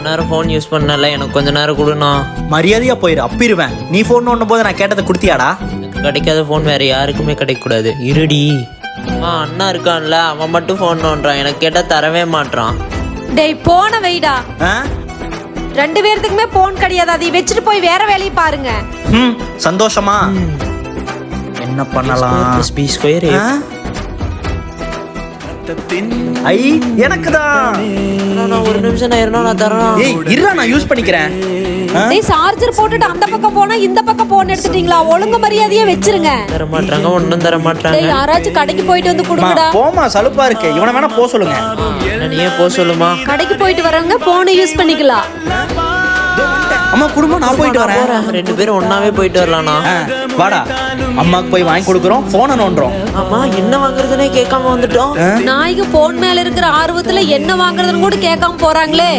நேரம் phone use பண்ணல. எனக்கு கொஞ்ச நேரம் கொடுண்ணா. மரியாதையா போயிரு அப்பிருவேன். நீ ஃபோன் ஒண்ணும் போது நான் கேட்டதை கொடுத்தியாடா? எனக்கு கிடைக்காத ஃபோன் வேற யாருக்குமே கிடைக்கக்கூடாது. இருடி. அம்மா அண்ணா இருக்கான்ல அவன் மட்டும் ஃபோன் நோண்டுறான். எனக்கு கேட்டா தரவே மாட்றான். டேய் போன வைடா. ஆ? ரெண்டு பேர்த்துக்குமே போன் கிடையாது. அதை வச்சுட்டு போய் வேற வேலையை பாருங்க. ம் சந்தோஷமா? என்ன பண்ணலாம்? பி ஸ்கொயர் ஆ? ஐ எனக்கு தான் ஒரு நிமிஷம் நான் நான் தரேன். ஏய் இருடா நான் யூஸ் பண்ணிக்கிறேன்? டேய் சார்ஜர் போட்டுட்டு அந்த பக்கம் போனா இந்த பக்கம் போன் எடுத்துட்டீங்களா? ஒழுங்கு மரியாதையே வச்சிருங்க. தர மாட்றாங்க ஒன்றும் தர மாட்றாங்க டேய் யாராச்சும் கடைக்கு போயிட்டு வந்து கொடுங்கடா. போம்மா சலுப்பா இருக்கு. இவனை வேணா போக சொல்லுங்க. என்ன நீயே போ சொல்லுமா. கடைக்கு போயிட்டு வரவங்க போனை யூஸ் பண்ணிக்கலாம். நான் போயிட்டு வரேன். ரெண்டு பேரும் ஒன்னாவே போயிட்டு வரலாம்ண்ணா. வாடா. அம்மாக்கு போய் வாங்கி கொடுக்குறோம் போனை நோண்டுறோம். ஆமா என்ன வாங்குறதுனே கேட்காம வந்துட்டோம். நாய்க்கு போன் மேல இருக்கிற ஆர்வத்துல என்ன வாங்குறதுன்னு கூட கேட்காம போறாங்களே.